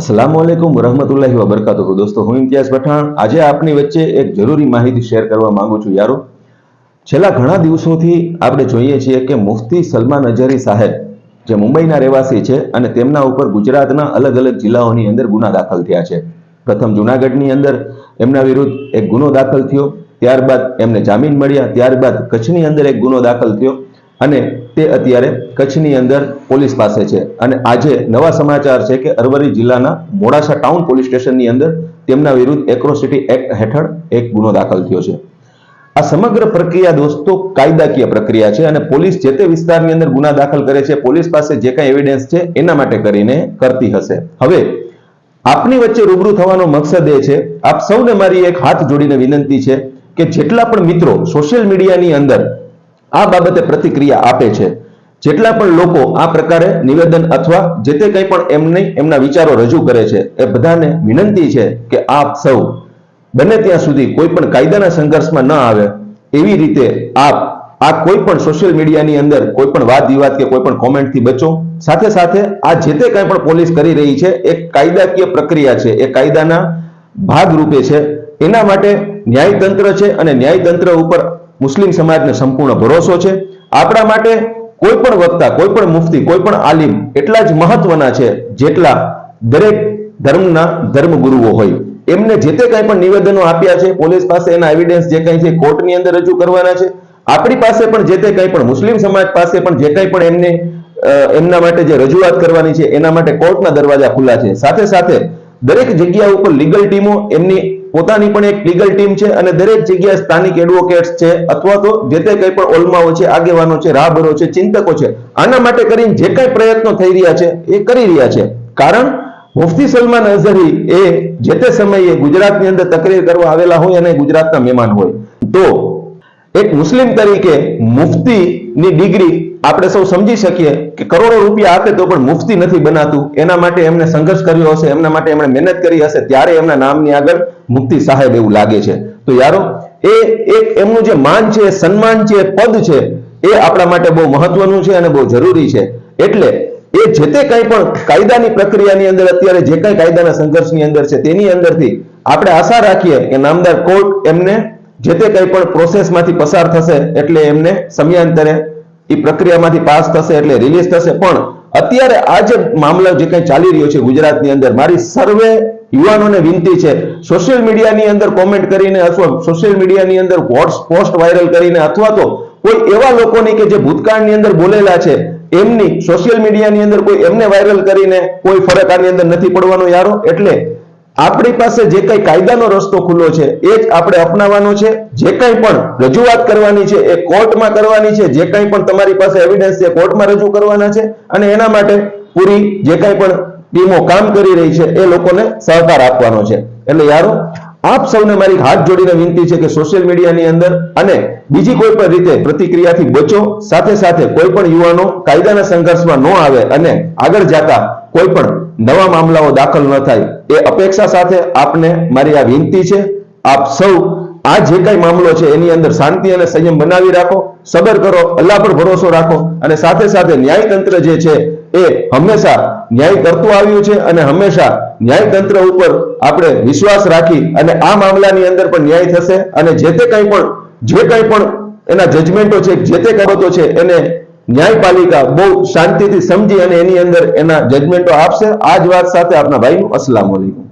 અસલામ વાલેકુમ વરહમતુલ્લાહિ વબરકાતુહુ. દોસ્તો, હું ઇમ્તિયાઝ પઠાણ. આજે આપની વચ્ચે એક જરૂરી માહિતી શેર કરવા માંગુ છું, યારો. છેલ્લા ઘણા દિવસોથી આપણે જોઈએ છીએ કે મુફતી સલમાન અઝહરી સાહેબ, જે મુંબઈના રહેવાસી છે અને તેમના ઉપર ગુજરાતના અલગ અલગ જિલ્લાઓની અંદર ગુના દાખલ થયા છે. પ્રથમ જુનાગઢની અંદર એમના વિરુદ્ધ એક ગુનો દાખલ થયો, ત્યારબાદ એમને જામીન મળ્યા, ત્યારબાદ કચ્છની અંદર એક ગુનો દાખલ થયો. અને તે અત્યારે કચ્છની અંદર પોલીસ પાસે છે. અને આજે નવા સમાચાર છે કે અરવલ્લી જિલ્લાના મોડાસા ટાઉન પોલીસ સ્ટેશનની અંદર તેમના વિરુદ્ધ એક્રોસિટી એક્ટ હેઠળ એક ગુનો દાખલ થયો છે. આ સમગ્ર પ્રક્રિયા દોસ્તો કાયદાકીય પ્રક્રિયા છે અને પોલીસ જે તે વિસ્તારની અંદર ગુના દાખલ કરે છે, પોલીસ પાસે જે કાંઈ એવિડન્સ છે એના માટે કરીને કરતી હશે. હવે, આપની વચ્ચે રૂબરૂ થવાનો મકસદ એ છે, આપ સૌને મારી એક હાથ જોડીને વિનંતી છે કે જેટલા પણ મિત્રો સોશિયલ મીડિયાની અંદર આ બાબતે પ્રતિક્રિયા આપે છે. જેટલા પણ લોકો આ પ્રકારે નિવેદન અથવા જે તે કંઈ પણ એમને એમના વિચારો રજૂ કરે છે, એ બધાને વિનંતી છે કે આપ સૌ બને ત્યાં સુધી કોઈ પણ કાયદાના સંઘર્ષમાં ન આવે. એવી રીતે આપ આ કોઈ પણ સોશિયલ મીડિયાની અંદર કોઈ પણ વાદ વિવાદ કે કોઈ પણ કોમેન્ટથી બચો. સાથે સાથે આ જે તે કંઈ પણ પોલીસ કરી રહી છે, એ કાયદાકીય પ્રક્રિયા છે, એ કાયદાના ભાગરૂપે છે. એના માટે ન્યાયતંત્ર છે અને ન્યાયતંત્ર ઉપર મુસ્લિમ સમાજને સંપૂર્ણ ભરોસો છે. આપણા માટે કોઈ પણ વક્તા, કોઈ પણ મુફતી, કોઈ પણ આલિમ એટલા જ મહત્વના છે જેટલા દરેક ધર્મના ધર્મગુરુઓ હોય. એમને જે તે કંઈ પણ નિવેદનો આપ્યા છે, પોલીસ પાસે એના એવિડન્સ જે કંઈ છે કોર્ટની અંદર રજૂ કરવાના છે. આપણી પાસે પણ જે તે કંઈ પણ મુસ્લિમ સમાજ પાસે પણ જે કંઈ પણ એમને એમના માટે જે રજૂઆત કરવાની છે, એના માટે કોર્ટના દરવાજા ખુલ્લા છે. સાથે સાથે દરેક જગ્યા ઉપર લીગલ ટીમો એમની પોતાની પણ એક લીગલ ટીમ છે અને દરેક જગ્યાએ સ્થાનિક એડવોકેટ્સ છે અથવા તો જે તે કંઈ પણ ઓલમાઓ છે, આગેવાનો છે, રાહબરો છે, ચિંતકો છે, આના માટે કરીને જે કંઈ પ્રયત્નો થઈ રહ્યા છે એ કરી રહ્યા છે. કારણ મુફતી સલમાન અઝહરી એ જે તે સમયે ગુજરાતની અંદર તકરીર કરવા આવેલા હોય અને ગુજરાતના મહેમાન હોય. તો એક મુસ્લિમ તરીકે મુફતીની ડિગ્રી આપણે સૌ સમજી શકીએ કે કરોડો રૂપિયા આપે તો પણ મુફતી નથી બનાતું. એના માટે એમને સંઘર્ષ કર્યો હશે, એમના માટે એમણે મહેનત કરી હશે, ત્યારે એમના નામની આગળ મુફતી સાહેબ એવું લાગે છે. તો યારો, એ એક એમનું જે માન છે, સન્માન છે, પદ છે, એ આપણા માટે બહુ મહત્વનું છે અને બહુ જરૂરી છે. એટલે એ જે તે કંઈ પણ કાયદાની પ્રક્રિયાની અંદર અત્યારે જે કંઈ કાયદાના સંઘર્ષની અંદર છે, તેની અંદરથી આપણે આશા રાખીએ કે નામદાર કોર્ટ એમને જે તે કંઈ પણ પ્રોસેસમાંથી પસાર થશે એટલે એમને સમયાંતરે એ પ્રક્રિયામાંથી પાસ થશે એટલે રિલીઝ થશે. પણ અત્યારે આ જે મામલો જે કંઈ ચાલી રહ્યો છે ગુજરાતની અંદર, મારી સર્વે યુવાનોને વિનંતી છે સોશિયલ મીડિયાની અંદર કોમેન્ટ કરીને અથવા સોશિયલ મીડિયાની અંદર પોસ્ટ વાયરલ કરીને અથવા તો કોઈ એવા લોકોની કે જે ભૂતકાળની અંદર બોલેલા છે, એમની સોશિયલ મીડિયાની અંદર કોઈ એમને વાયરલ કરીને કોઈ ફરક આની અંદર નથી પડવાનો યારો. એટલે આપણી પાસે જે કઈ કાયદાનો રસ્તો ખુલ્લો છે, એ જ આપણે અપનાવવાનો છે. જે કંઈ પણ રજૂઆત કરવાની છે, એ કોર્ટમાં કરવાની છે. જે કંઈ પણ તમારી પાસે એવિડન્સ છે કોર્ટમાં રજૂ કરવાના છે. અને એના માટે પૂરી જે કંઈ પણ ટીમો કામ કરી રહી છે, એ લોકોને સહકાર આપવાનો છે. એટલે યારો, આપ સૌને મારી હાથ જોડીને વિનંતી છે કે સોશિયલ મીડિયાની અંદર અને બીજી કોઈ પણ રીતે પ્રતિક્રિયાથી બચો. સાથે સાથે કોઈ પણ યુવાનો કાયદાના સંઘર્ષમાં ન આવે અને આગળ જતા કોઈ પણ નવા મામલાઓ દાખલ ન થાય, એ અપેક્ષા સાથે આપને મારી આ વિનંતી છે. આપ સૌ આ જે કઈ મામલો છે, એની અંદર શાંતિ અને સંયમ બનાવી રાખો, સબર કરો, અલ્લાહ પર ભરોસો રાખો અને સાથે સાથે ન્યાયતંત્ર જે છે, એ હંમેશા ન્યાય કરતું આવ્યું છે અને હંમેશા ન્યાયતંત્ર ઉપર આપણે વિશ્વાસ રાખી અને આ મામલાની અંદર પણ ન્યાય થશે અને જે તે કંઈ પણ, જે કંઈ પણ એના જજમેન્ટો છે, જે તે બાબતો છે, એને ન્યાયપાલિકા બહુ શાંતિથી સમજી અને એની અંદર એના જજમેન્ટો આપશે. આ જ વાત સાથે આપના ભાઈનું અસલામ વાલેકુમ